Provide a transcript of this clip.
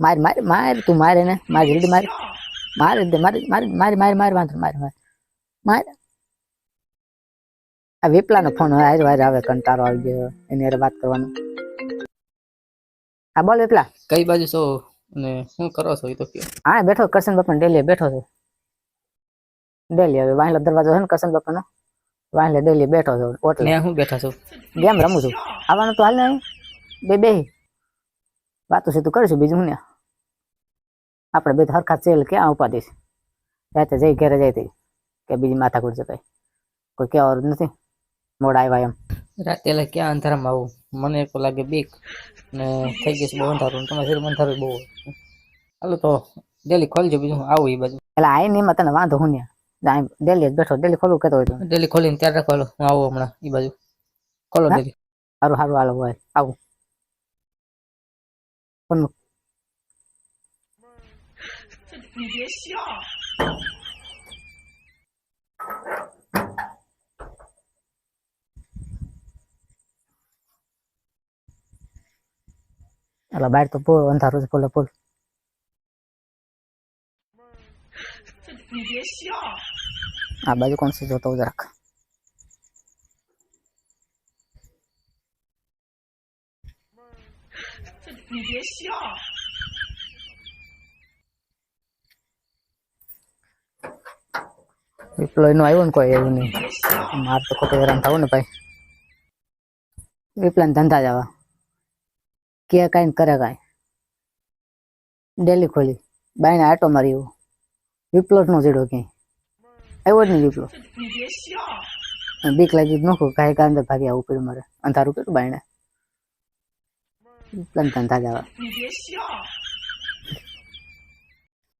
માર માર માર તું મારે ને માર જલ્દી માર. માર મારે મારે મારે મારે માર વાંધો મારે મારે. માર. આ વિપલાનો ફોન હાર વાર આવે કંટારો આવી ગયો એની હારે વાત કરવાનું. હા બોલ વિપલા. કઈ બાજુ છો? અને શું કરો છો? એ તો કયો. હા બેઠો કરશન બાપા ડેલી બેઠો છે. ડેલી હવે વાહલો દરવાજો છે ને કરશન બાપાનો? વાહલે ડેલી બેઠો છો ઓટલે હું બેઠા છું. ગેમ રમું છું? આવવાનું તો હાલ ને બે બે. વાતો સીધું તું કરીશું બીજું ને. આપણે બે સરખા હરખા ચેલ ક્યાં ઉપાડીશ રાતે જઈ ઘરે જઈ હતી કે બીજી માથાકૂટ છે કઈ. કોઈ કહેવાનું નથી. મોડા આવ્યા એમ. રાતે એટલે ક્યાં અંધારામાં આવું? મને તો લાગે બીક. ને થઈ ગયું છે બહુ અંધારું. ને તમારે શરીરમાં અંધારું બહુ. હાલો તો ડેલી ખોલજો બીજું આવું એ બાજુ. એટલે નહીં એમાં તને વાંધો હું ને. ડેલી જ બેઠો ડેલી ખોલવું કહેતો હોય તો. ડેલી ખોલીને ત્યારે ખોલો હું આવું હમણાં એ બાજુ. ખોલો? ડેલી. સારું સારું હાલો હોય. આવું. ફોન મૂક. અલા બહાર તો પૂર અંધારું છે ફૂલે ફૂલ આ બાજુ કોણ છે જોતો હું જરાક વિપ્લો એનો આવ્યો ને કોઈ એવું નહીં. માર તો ખોટું હેરાન થવું ને ભાઈ. વિપ્લાને ધંધા જવા. કે કાંઈ ને કરે કાંઈ. ડેલી ખોલી. બાઈને આટો મારી એવું. વિપ્લોટ નો જેડો ક્યાંય. આવ્યો જ નહીં વિપ્લો બીક લાગી નખો કાંઈ અંદર ભાગી આવું પડ્યું મારે અંધારું કર્યું બાઈને વિપ્લાને ધંધા જવા